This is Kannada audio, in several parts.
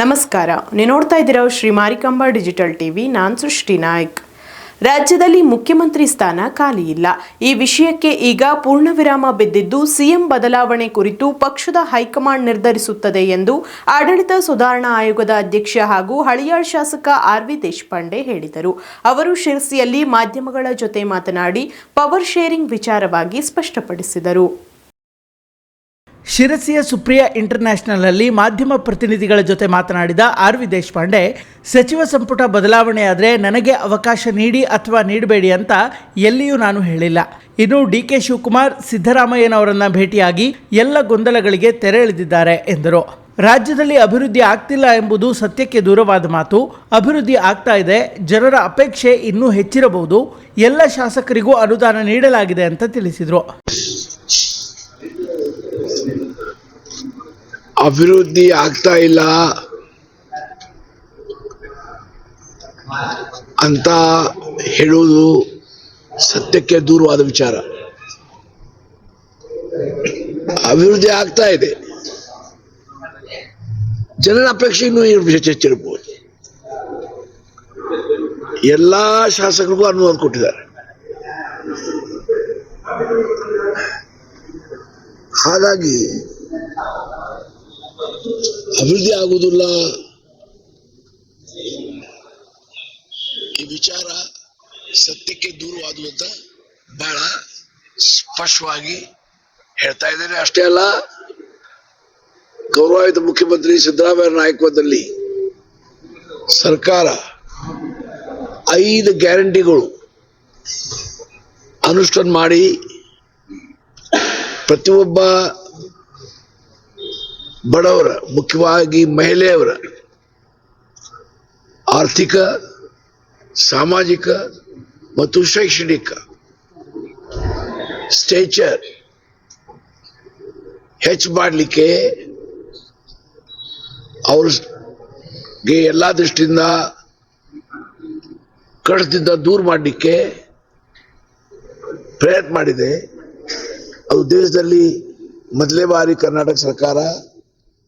ನಮಸ್ಕಾರ. ನೀವು ನೋಡ್ತಾ ಇದ್ದೀರಾ ಶ್ರೀ ಮಾರಿಕಾಂಬಾ ಡಿಜಿಟಲ್ ಟಿವಿ. ನಾನು ಸೃಷ್ಟಿ ನಾಯ್ಕ್. ರಾಜ್ಯದಲ್ಲಿ ಮುಖ್ಯಮಂತ್ರಿ ಸ್ಥಾನ ಖಾಲಿ ಇಲ್ಲ. ಈ ವಿಷಯಕ್ಕೆ ಈಗ ಪೂರ್ಣ ವಿರಾಮ ಬಿದ್ದಿದ್ದು ಸಿಎಂ ಬದಲಾವಣೆ ಕುರಿತು ಪಕ್ಷದ ಹೈಕಮಾಂಡ್ ನಿರ್ಧರಿಸುತ್ತದೆ ಎಂದು ಆಡಳಿತ ಸುಧಾರಣಾ ಆಯೋಗದ ಅಧ್ಯಕ್ಷ ಹಾಗೂ ಹಳಿಯಾಳ್ ಶಾಸಕ ಆರ್ ವಿ ದೇಶಪಾಂಡೆ ಹೇಳಿದರು. ಅವರು ಶಿರಸಿಯಲ್ಲಿ ಮಾಧ್ಯಮಗಳ ಜೊತೆ ಮಾತನಾಡಿ ಪವರ್ ಶೇರಿಂಗ್ ವಿಚಾರವಾಗಿ ಸ್ಪಷ್ಟಪಡಿಸಿದರು. ಶಿರಸಿಯ ಸುಪ್ರಿಯಾ ಇಂಟರ್ನ್ಯಾಷನಲ್ನಲ್ಲಿ ಮಾಧ್ಯಮ ಪ್ರತಿನಿಧಿಗಳ ಜೊತೆ ಮಾತನಾಡಿದ ಆರ್ ವಿ ದೇಶಪಾಂಡೆ, ಸಚಿವ ಸಂಪುಟ ಬದಲಾವಣೆಯಾದರೆ ನನಗೆ ಅವಕಾಶ ನೀಡಿ ಅಥವಾ ನೀಡಬೇಡಿ ಅಂತ ಎಲ್ಲಿಯೂ ನಾನು ಹೇಳಿಲ್ಲ. ಇನ್ನು ಡಿ ಕೆ ಶಿವಕುಮಾರ್, ಸಿದ್ದರಾಮಯ್ಯನವರನ್ನ ಭೇಟಿಯಾಗಿ ಎಲ್ಲ ಗೊಂದಲಗಳಿಗೆ ತೆರೆ ಎಳೆದಿದ್ದಾರೆ ಎಂದರು. ರಾಜ್ಯದಲ್ಲಿ ಅಭಿವೃದ್ಧಿ ಆಗ್ತಿಲ್ಲ ಎಂಬುದು ಸತ್ಯಕ್ಕೆ ದೂರವಾದ ಮಾತು. ಅಭಿವೃದ್ಧಿ ಆಗ್ತಾ ಇದೆ, ಜನರ ಅಪೇಕ್ಷೆ ಇನ್ನೂ ಹೆಚ್ಚಿರಬಹುದು. ಎಲ್ಲ ಶಾಸಕರಿಗೂ ಅನುದಾನ ನೀಡಲಾಗಿದೆ ಅಂತ ತಿಳಿಸಿದರು. ಅಭಿವೃದ್ಧಿ ಆಗ್ತಾ ಇಲ್ಲ. ಅಂತ ಹೇಳುವುದು ಸತ್ಯಕ್ಕೆ ದೂರವಾದ ವಿಚಾರ. ಅಭಿವೃದ್ಧಿ ಆಗ್ತಾ ಇದೆ. ಜನರ ಅಪೇಕ್ಷೆ ಇನ್ನೂ ಹೆಚ್ಚಿರಬಹುದು ಎಲ್ಲಾ ಶಾಸಕರಿಗೂ ಅನುವಾದ ಕೊಟ್ಟಿದ್ದಾರೆ. ಹಾಗಾಗಿ ಅಭಿವೃದ್ಧಿ ಆಗುವುದಿಲ್ಲ. ಈ ವಿಚಾರ ಸತ್ಯಕ್ಕೆ ದೂರವಾದು ಅಂತ ಬಹಳ ಸ್ಪಷ್ಟವಾಗಿ ಹೇಳ್ತಾ ಇದ್ದೇನೆ. ಅಷ್ಟೇ ಅಲ್ಲ ಗೌರವಾಯುತ ಮುಖ್ಯಮಂತ್ರಿ ಸಿದ್ದರಾಮಯ್ಯ ನಾಯಕತ್ವದಲ್ಲಿ ಸರ್ಕಾರ ಐದು ಗ್ಯಾರಂಟಿಗಳು ಅನುಷ್ಠಾನ ಮಾಡಿ ಪ್ರತಿಯೊಬ್ಬ ಬಡವರ, ಮುಖ್ಯವಾಗಿ ಮಹಿಳೆಯವರ ಆರ್ಥಿಕ, ಸಾಮಾಜಿಕ ಮತ್ತು ಶೈಕ್ಷಣಿಕ ಸ್ಟೇಚರ್ ಹೆಚ್ಚು ಮಾಡಲಿಕ್ಕೆ ಅವ್ರಿಗೆ ಎಲ್ಲ ದೃಷ್ಟಿಯಿಂದ ಕಡಿತದಿಂದ ದೂರ ಮಾಡಲಿಕ್ಕೆ ಪ್ರಯತ್ನ ಮಾಡಿದೆ. ಅದು ದೇಶದಲ್ಲಿ ಮೊದಲೇ ಬಾರಿ ಕರ್ನಾಟಕ ಸರ್ಕಾರ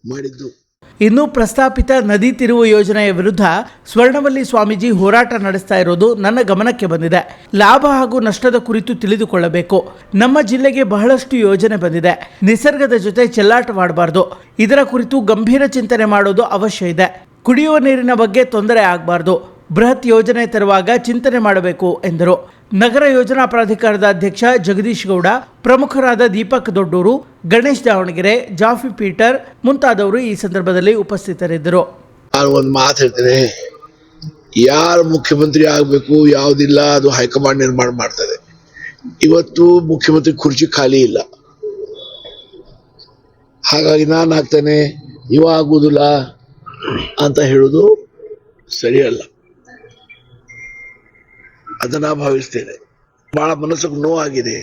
ಮಾಡಿದ್ದು. ಇನ್ನು ಪ್ರಸ್ತಾಪಿತ ನದಿ ತಿರುವು ಯೋಜನೆಯ ವಿರುದ್ಧ ಸ್ವರ್ಣವಲ್ಲಿ ಸ್ವಾಮೀಜಿ ಹೋರಾಟ ನಡೆಸ್ತಾ ಇರೋದು ನನ್ನ ಗಮನಕ್ಕೆ ಬಂದಿದೆ. ಲಾಭ ಹಾಗೂ ನಷ್ಟದ ಕುರಿತು ತಿಳಿದುಕೊಳ್ಳಬೇಕು. ನಮ್ಮ ಜಿಲ್ಲೆಗೆ ಬಹಳಷ್ಟು ಯೋಜನೆ ಬಂದಿದೆ. ನಿಸರ್ಗದ ಜೊತೆ ಚೆಲ್ಲಾಟವಾಡಬಾರ್ದು. ಇದರ ಕುರಿತು ಗಂಭೀರ ಚಿಂತನೆ ಮಾಡೋದು ಅವಶ್ಯ ಇದೆ. ಕುಡಿಯುವ ನೀರಿನ ಬಗ್ಗೆ ತೊಂದರೆ ಆಗಬಾರ್ದು. ಬೃಹತ್ ಯೋಜನೆ ತರುವಾಗ ಚಿಂತನೆ ಮಾಡಬೇಕು ಎಂದರು. ನಗರ ಯೋಜನಾ ಪ್ರಾಧಿಕಾರದ ಅಧ್ಯಕ್ಷ ಜಗದೀಶ್ ಗೌಡ, ಪ್ರಮುಖರಾದ ದೀಪಕ್ ದೊಡ್ಡೂರು, ಗಣೇಶ್ ದಾವಣಗೆರೆ, ಜಾಫಿ ಪೀಟರ್ ಮುಂತಾದವರು ಈ ಸಂದರ್ಭದಲ್ಲಿ ಉಪಸ್ಥಿತರಿದ್ದರು. ನಾನು ಒಂದು ಮಾತು ಹೇಳ್ತೇನೆ. ಯಾರು ಮುಖ್ಯಮಂತ್ರಿ ಆಗಬೇಕು, ಯಾವುದಿಲ್ಲ, ಅದು ಹೈಕಮಾಂಡ್ ನಿರ್ಮಾಣ ಮಾಡ್ತದೆ. ಇವತ್ತು ಮುಖ್ಯಮಂತ್ರಿ ಕುರ್ಚಿ ಖಾಲಿ ಇಲ್ಲ. ಹಾಗಾಗಿ ನಾನು ಆಗ್ತೇನೆ ಇವ ಆಗುವುದಿಲ್ಲ ಅಂತ ಹೇಳುವುದು ಸರಿಯಲ್ಲ. ಅದನ್ನ ಭಾವಿಸ್ತೇನೆ. ಬಹಳ ಮನಸ್ಸಿಗೆ ನೋವಾಗಿದೆ.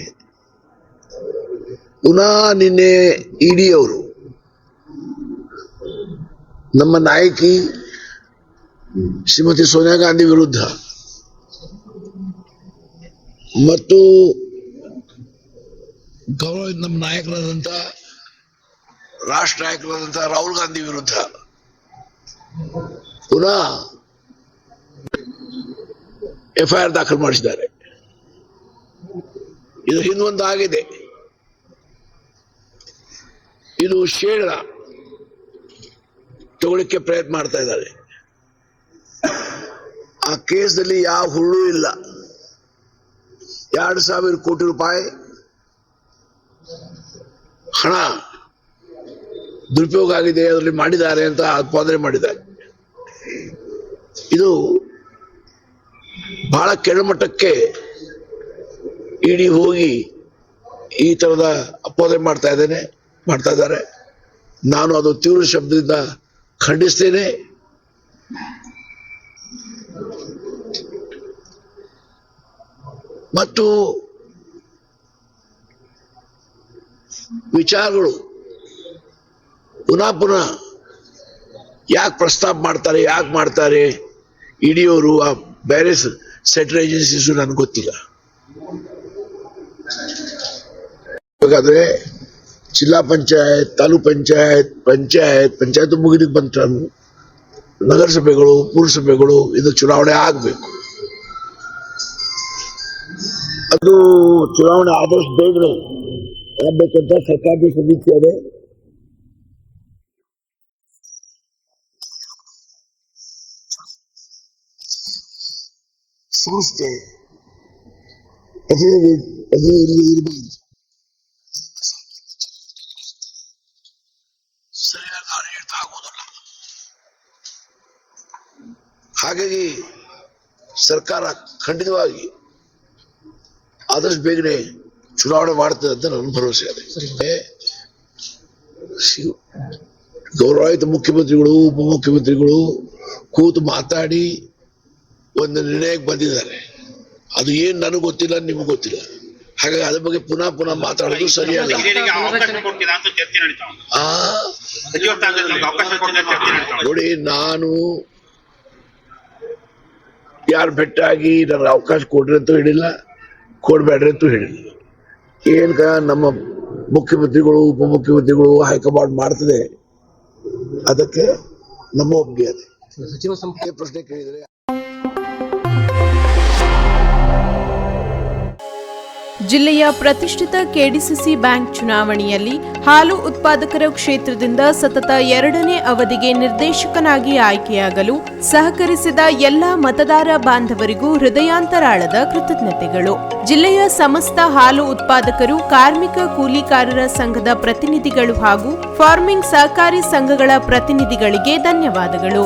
ಪುನಃ ನಿನ್ನೆ ಇಡಿ ಅವರು ನಮ್ಮ ನಾಯಕಿ ಶ್ರೀಮತಿ ಸೋನಿಯಾ ಗಾಂಧಿ ವಿರುದ್ಧ ಮತ್ತು ಗೌರವ ನಮ್ಮ ನಾಯಕರಾದಂತ, ರಾಷ್ಟ್ರ ನಾಯಕರಾದಂತ ರಾಹುಲ್ ಗಾಂಧಿ ವಿರುದ್ಧ ಪುನಃ ಎಫ್ಐಆರ್ ದಾಖಲು ಮಾಡಿಸಿದ್ದಾರೆ. ಇದು ಹಿಂದೊಂದು ಆಗಿದೆ. ಇದು ಶೇಡ ತಗೊಳ್ಳಿಕ್ಕೆ ಪ್ರಯತ್ನ ಮಾಡ್ತಾ ಇದ್ದಾರೆ. ಆ ಕೇಸ್ದಲ್ಲಿ ಯಾವ ಹುಳ್ಳು ಇಲ್ಲ. ಎರಡು ಸಾವಿರ ಕೋಟಿ ರೂಪಾಯಿ ಹಣ ದುರುಪಯೋಗ ಆಗಿದೆ, ಅದರಲ್ಲಿ ಮಾಡಿದ್ದಾರೆ ಅಂತ ಆಪಾದನೆ ಮಾಡಿದ್ದಾರೆ. ಇದು ಬಹಳ ಕೆಳಮಟ್ಟಕ್ಕೆ ಇಡಿ ಹೋಗಿ ಈ ತರದ ಅಪೋದನೆ ಮಾಡ್ತಾ ಇದ್ದೇನೆ, ಮಾಡ್ತಾ ಇದ್ದಾರೆ. ನಾನು ಅದು ತೀವ್ರ ಶಬ್ದದಿಂದ ಖಂಡಿಸ್ತೇನೆ. ಮತ್ತು ವಿಚಾರಗಳು ಪುನಃ ಪುನಃ ಯಾಕೆ ಪ್ರಸ್ತಾಪ ಮಾಡ್ತಾರೆ, ಯಾಕೆ ಮಾಡ್ತಾರೆ ಇಡಿಯವರು ಆ ಬೇರೆ ಸೆಂಟ್ರಲ್ ಏಜೆನ್ಸೀಸು ನನಗೆ ಗೊತ್ತಿಲ್ಲ. ಹಾಗಾದ್ರೆ ಜಿಲ್ಲಾ ಪಂಚಾಯತ್, ತಾಲೂಕ್ ಪಂಚಾಯತ್ ಪಂಚಾಯತ್ ಪಂಚಾಯತ್ ಮುಗಿಲಿಕ್ಕೆ ಬಂತ ನಗರಸಭೆಗಳು, ಪುರಸಭೆಗಳು ಇದು ಚುನಾವಣೆ ಆಗಬೇಕು. ಅದು ಚುನಾವಣೆ ಆದಷ್ಟು ಬೇಗನೆ ಆಗ್ಬೇಕಂತ ಸರ್ಕಾರದ ಸಮಿತಿ ಅದೇ ಸಂಸ್ಥೆ ಅದು ಆಡಳಿತ ಆಗುವುದಿಲ್ಲ ಹಾಗಾಗಿ ಸರ್ಕಾರ ಖಂಡಿತವಾಗಿ ಆದಷ್ಟು ಬೇಗನೆ ಚುನಾವಣೆ ಮಾಡ್ತದೆ ಅಂತ ನನ್ನ ಭರವಸೆ ಇದೆ. ಸಿ- ಗೌರವಾಯುತ ಮುಖ್ಯಮಂತ್ರಿಗಳು ಉಪಮುಖ್ಯಮಂತ್ರಿಗಳು ಕೂತು ಮಾತಾಡಿ ಒಂದು ನಿರ್ಣಯಕ್ಕೆ ಬಂದಿದ್ದಾರೆ. ಅದು ಏನ್ ನನಗೆ ಗೊತ್ತಿಲ್ಲ ನಿಮ್ಗೆ ಗೊತ್ತಿಲ್ಲ. ಹಾಗಾಗಿ ಅದ್ರ ಬಗ್ಗೆ ಪುನಃ ಪುನಃ ಮಾತಾಡೋದು ಸರಿಯಲ್ಲ. ನೋಡಿ ನಾನು ಯಾರು ಭೆಟ್ಟಾಗಿ ನನಗೆ ಅವಕಾಶ ಕೊಡ್ರಿ ಅಂತೂ ಹೇಳಿಲ್ಲ ಕೊಡ್ಬೇಡ್ರಿ ಅಂತೂ ಹೇಳಿಲ್ಲ. ಏನ್ಕ ನಮ್ಮ ಮುಖ್ಯಮಂತ್ರಿಗಳು ಉಪಮುಖ್ಯಮಂತ್ರಿಗಳು ಹೈಕಮಾಂಡ್ ಮಾಡ್ತದೆ ಅದಕ್ಕೆ ನಮ್ಮ ಒಪ್ಪಿಗೆ ಅದೇ. ಸಚಿವ ಸಂಪುಟ ಪ್ರಶ್ನೆ ಕೇಳಿದ್ರೆ ಜಿಲ್ಲೆಯ ಪ್ರತಿಷ್ಠಿತ ಕೆಡಿಸಿಸಿ ಬ್ಯಾಂಕ್ ಚುನಾವಣೆಯಲ್ಲಿ ಹಾಲು ಉತ್ಪಾದಕರ ಕ್ಷೇತ್ರದಿಂದ ಸತತ ಎರಡನೇ ಅವಧಿಗೆ ನಿರ್ದೇಶಕನಾಗಿ ಆಯ್ಕೆಯಾಗಲು ಸಹಕರಿಸಿದ ಎಲ್ಲ ಮತದಾರ ಬಾಂಧವರಿಗೂ ಹೃದಯಾಂತರಾಳದ ಕೃತಜ್ಞತೆಗಳು. ಜಿಲ್ಲೆಯ ಸಮಸ್ತ ಹಾಲು ಉತ್ಪಾದಕರು, ಕಾರ್ಮಿಕ ಕೂಲಿಕಾರರ ಸಂಘದ ಪ್ರತಿನಿಧಿಗಳು ಹಾಗೂ ಫಾರ್ಮಿಂಗ್ ಸಹಕಾರಿ ಸಂಘಗಳ ಪ್ರತಿನಿಧಿಗಳಿಗೆ ಧನ್ಯವಾದಗಳು.